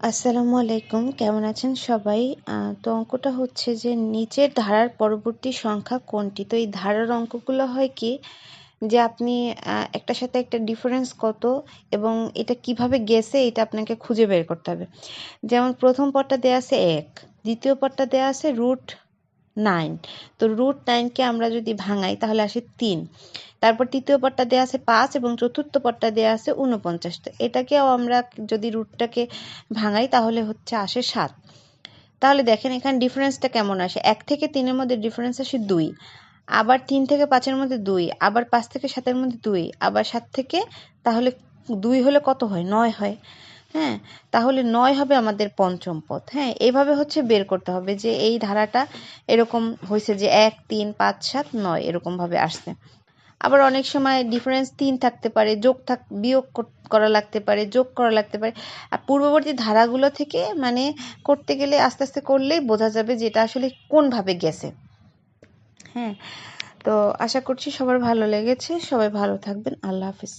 আসসালামু আলাইকুম, কেমন আছেন সবাই? তো অঙ্কটা হচ্ছে যে নিচের ধারার পরবর্তী সংখ্যা কোনটি? তো এই ধারার অঙ্কগুলো হয় কি যে আপনি একটা একটার সাথে একটা ডিফারেন্স কত এবং এটা কীভাবে গেছে এটা আপনাকে খুঁজে বের করতে হবে। যেমন প্রথম পটটা দেয়া আছে এক, দ্বিতীয় পটটা দেয়া আছে রুট নাইন। তো রুট নাইনকে আমরা যদি ভাঙাই তাহলে আসে তিন। তারপর তৃতীয় পদটা দেওয়া আছে পাঁচ এবং চতুর্থ পদটা দেওয়া আছে উনপঞ্চাশ তো এটাকেও আমরা যদি রুটটাকে ভাঙাই তাহলে হচ্ছে আসে সাত। তাহলে দেখেন এখানে ডিফারেন্সটা কেমন আসে? এক থেকে তিনের মধ্যে ডিফারেন্স আসে দুই। আবার তিন থেকে পাঁচের মধ্যে দুই। আবার পাঁচ থেকে সাতের মধ্যে দুই। আবার সাত থেকে তাহলে দুই হলে কত হয়? নয় হয়। হ্যাঁ তাহলে নয় হবে আমাদের পঞ্চম পথ। হ্যাঁ এইভাবে হচ্ছে বের করতে হবে যে এই ধারাটা এরকম হয়েছে যে এক, তিন, পাঁচ, সাত, নয় এরকমভাবে আসছে। আবার অনেক সময় ডিফারেন্স তিন থাকতে পারে, যোগ থাক, বিয়োগ করা লাগতে পারে, যোগ করা লাগতে পারে। আর পূর্ববর্তী ধারাগুলো থেকে মানে করতে গেলে আস্তে আস্তে করলেই বোঝা যাবে যে এটা আসলে কোনভাবে গেছে। হ্যাঁ তো আশা করছি সবার ভালো লেগেছে। সবাই ভালো থাকবেন। আল্লাহ হাফিজ।